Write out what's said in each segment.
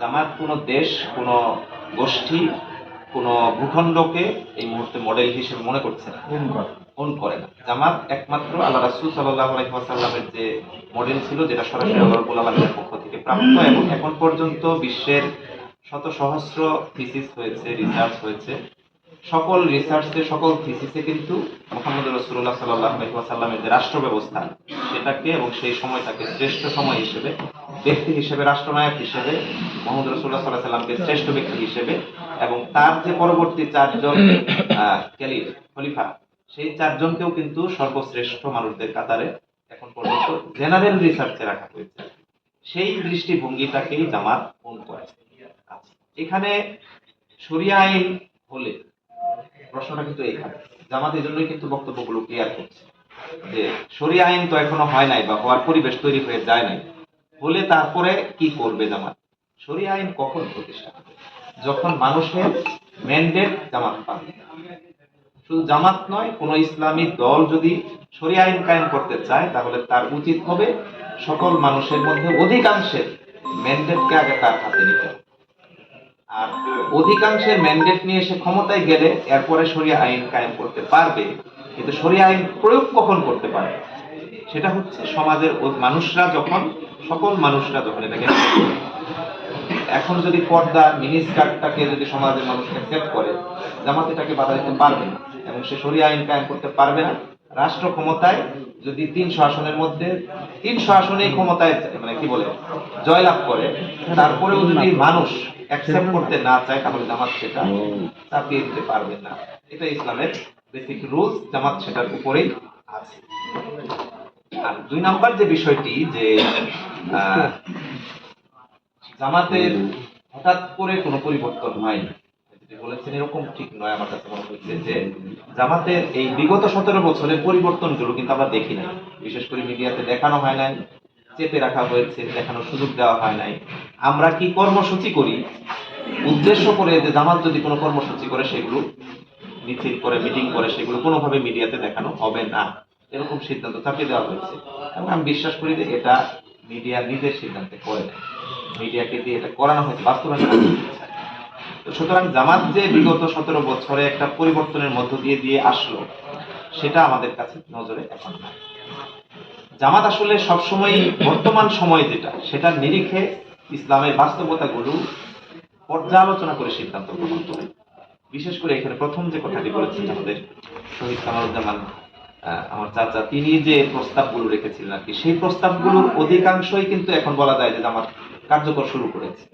জামাত কোনো দেশ কোনো গোষ্ঠী কোনো ভূখণ্ডকে এই মুহূর্তে মডেল হিসেবে মনে করছে না। ফোন করে। না। জামাত একমাত্র আল্লাহ রাসুল সাল্লাহ আলহিহাসাল্লামের যে মডেল ছিল যেটা সরাসরি আল্লাহ রবুল আলমের পক্ষ থেকে প্রাপ্ত এবং এখন পর্যন্ত বিশ্বের শত সহস্র থিসিস হয়েছে রিসার্চ হয়েছে। সকল রিসার্চে সকল থিসিসে কিন্তু মোহাম্মদ রসুল্লাহ সাল্লাহ আলহিহাসাল্লামের যে রাষ্ট্র ব্যবস্থা সেটাকে এবং সেই সময়টাকে শ্রেষ্ঠ সময় হিসেবে ব্যক্তি হিসেবে রাষ্ট্রনায়ক হিসেবে মোহাম্মদ রসুল্লাহ সাল্লাহ সাল্লামকে শ্রেষ্ঠ ব্যক্তি হিসেবে এবং তার যে পরবর্তী চারজন ক্যালিফ খলিফা সেই চারজনকেও কিন্তু সর্বশ্রেষ্ঠ মানুষদের কাতারে এখন পর্যন্ত জেনারেল রিসার্চে রাখা হয়েছে। সেই দৃষ্টিভঙ্গিটাকেই জামাত ফোন করে? আচ্ছা, এখানে শরিয়া আইন হলে প্রশ্নটা কিন্তু এখানে জামাত এই জন্যই কিন্তু বক্তব্যগুলো ক্লিয়ার করছে যে শরিয়া আইন তো এখনও হয় নাই বা হওয়ার পরিবেশ তৈরি হয়ে যায় নাই। হলে তারপরে কি করবে জামাত? শরিয়া আইন কখন প্রতিষ্ঠা হবে? যখন মানুষের ম্যান্ডেট জামাত পাবে। শুধু জামাত নয়, কোন ইসলামী দল যদি শরিয়া আইন কায়েম করতে চায়, তাহলে তার উচিত হবে সকল মানুষের মধ্যে অধিকাংশের ম্যান্ডেটকে আগে তার হাতে নিতে হবে। আর অধিকাংশের ম্যান্ডেট নিয়ে সে ক্ষমতায় গেলে এরপরে শরিয়া আইন কায়েম করতে পারবে, কিন্তু শরিয়া আইন প্রয়োগ কখন করতে পারবে? সেটা হচ্ছে সমাজের মানুষরা যখন সকল মানুষরা যখন এটাকে এখন যদি পর্দা মিনি স্কার্টটাকে যদি সমাজের মানুষ অ্যাকসেপ্ট করে, জামাত এটাকে বাধা দিতে পারবে না এবং সে শরিয়া আইন কায়েম করতে পারবে না। রাষ্ট্র ক্ষমতায় যদি তিনশো আসনের মধ্যে তিনশো আসনেই ক্ষমতায় মানে কি বলে, জয়লাভ করে, তারপরেও যদি মানুষ অ্যাকসেপ্ট করতে না চায়, তাহলে জামাত সেটা চাপিয়ে দিতে পারবে না। এটা ইসলামের বেসিক রুলস জামাত সেটার উপরেই আছে। দুই নাম্বার যে বিষয়টি যে জামাতের হঠাৎ করে কোনো পরিবর্তন হয়নি বলেছেন এরকম ঠিক নয় আমার কাছে মনে হচ্ছে যে, জামাতের এই বিগত সতেরো বছরের পরিবর্তনগুলো কিন্তু আমরা দেখি নাই। বিশেষ করে মিডিয়াতে দেখানো হয় নাই, চেপে রাখা হয়েছে, দেখানোর সুযোগ দেওয়া হয় নাই। আমরা কি কর্মসূচি করি? উদ্দেশ্য করে যে জামাত যদি কোনো কর্মসূচি করে, সেগুলো মিছিল করে, মিটিং করে, সেগুলো কোনোভাবে মিডিয়াতে দেখানো হবে না। এরকম সিদ্ধান্ত চাপিয়ে দেওয়া হয়েছে। এবং আমি বিশ্বাস করি যে এটা মিডিয়া নিজের সিদ্ধান্তে করে নেয় মিডিয়াকে দিয়ে এটা করানো হয়েছে, বাস্তবায়ন তো সুতরাং জামাত যে বিগত সতেরো বছরে একটা পরিবর্তনের মধ্য দিয়ে দিয়ে আসলো, সেটা আমাদের কাছে নজরে এখন নাই। জামাত আসলে সবসময় বর্তমান সময় যেটা সেটার নিরিখে ইসলামের বাস্তবতাগুলো পর্যালোচনা করে সিদ্ধান্ত গ্রহণ করে। বিশেষ করে এখানে প্রথম যে কথাটি বলেছেন আমাদের শহীদ কামারুজ্জামান আমার চাচা তিনি যে প্রস্তাবগুলো রেখেছিলেন আর কি সেই প্রস্তাবগুলোর অধিকাংশই কিন্তু এখন বলা যায় যে জামাত কার্যকর শুরু করেছে।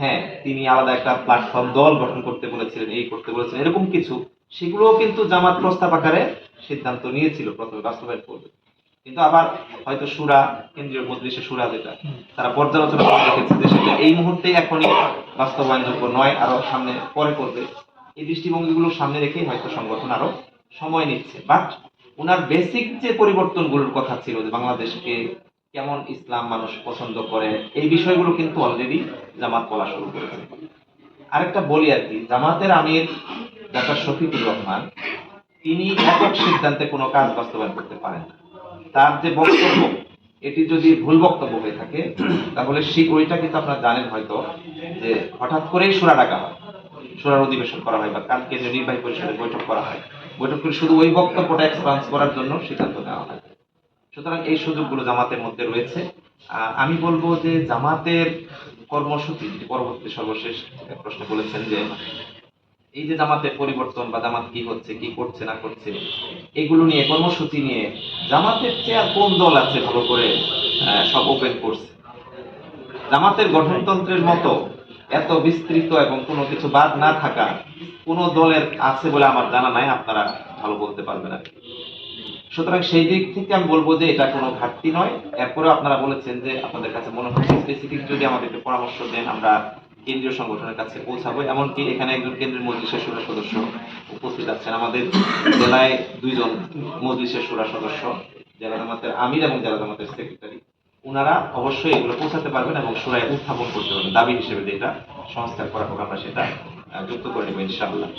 হ্যাঁ তিনি আলাদা একটা প্ল্যাটফর্ম দল গঠন করতে বলেছিলেন এই করতে বলেছিলেন এরকম কিছু। সেগুলোও কিন্তু জামাত প্রস্তাব আকারে সিদ্ধান্ত নিয়েছিল প্রথমে বাস্তবায়ন করবে। কিন্তু আবার হয়তো সুরা কেন্দ্রীয় মজলিসে সুরা যেটা তারা পর্যালোচনা করে রেখেছে যে সেটা এই মুহূর্তে এখনই বাস্তবায়নযোগ্য নয় আরও সামনে পরে করবে। এই দৃষ্টিভঙ্গিগুলো সামনে রেখেই হয়তো সংগঠন আরও সময় নিচ্ছে। বাট ওনার বেসিক যে পরিবর্তনগুলোর কথা ছিল যে বাংলাদেশকে কেমন ইসলাম মানুষ পছন্দ করে, এই বিষয়গুলো কিন্তু অলরেডি জামাত বলা শুরু করেছে। আরেকটা বলি আর কি, জামাতের আমির ডাক্তার শফিকুর রহমান, তিনি একক সিদ্ধান্তে কোনো কাজ বাস্তবায়ন করতে পারেন তার যে বক্তব্য, এটি যদি ভুল বক্তব্য হয়ে থাকে, তাহলে সেই ওইটা কিন্তু আপনারা জানেন হয়তো, যে হঠাৎ করেই সুরা ডাকা হয়। সুরার অধিবেশন করা হয় বা কালকে যে নির্বাহী পরিষদের বৈঠক করা হয়। বৈঠক করে শুধু ওই বক্তব্যটা এক্সপান্স করার জন্য সিদ্ধান্ত নেওয়া হয়। সুতরাং এই সুযোগগুলো জামাতের মধ্যে রয়েছে। আমি বলব যে জামাতের কর্মসূচি যেটি পরবর্তী সর্বশেষ প্রশ্ন বলেছেন যে এই যে জামাতের পরিবর্তন বা জামাত কি হচ্ছে, কি করছে, না করছে, এগুলো নিয়ে কর্মসূচি নিয়ে জামাতের চেয়ে কোন দল আছে ভালো করে সব ওপেন করছে? জামাতের গঠনতন্ত্রের মতো এত বিস্তৃত এবং কোনো কিছু বাদ না থাকা কোন দলের আছে বলে আমার জানা নাই, আপনারা ভালো বলতে পারবেন আর সুতরাং সেই দিক থেকে আমি বলব যে এটা কোনো ঘাটতি নয়। এরপরে আপনারা বলেছেন যে আপনাদের কাছে মনে হচ্ছে স্পেসিফিক যদি আমাদেরকে পরামর্শ দেন, আমরা কেন্দ্রীয় সংগঠনের কাছে পৌঁছাবো। এমনকি এখানে একজন কেন্দ্রীয় মজলিসের সুরা সদস্য উপস্থিত আছেন। আমাদের জেলায় দুইজন মজলিসের সুরা সদস্য জেলা জামাতের আমির এবং জেলা জামাতের সেক্রেটারি ওনারা অবশ্যই এগুলো পৌঁছাতে পারবেন এবং সুরায় উত্থাপন করতে পারবেন। দাবি হিসেবে যেটা সংস্কার করা হোক আমরা সেটা যুক্ত করে নেব ইনশাআল্লাহ।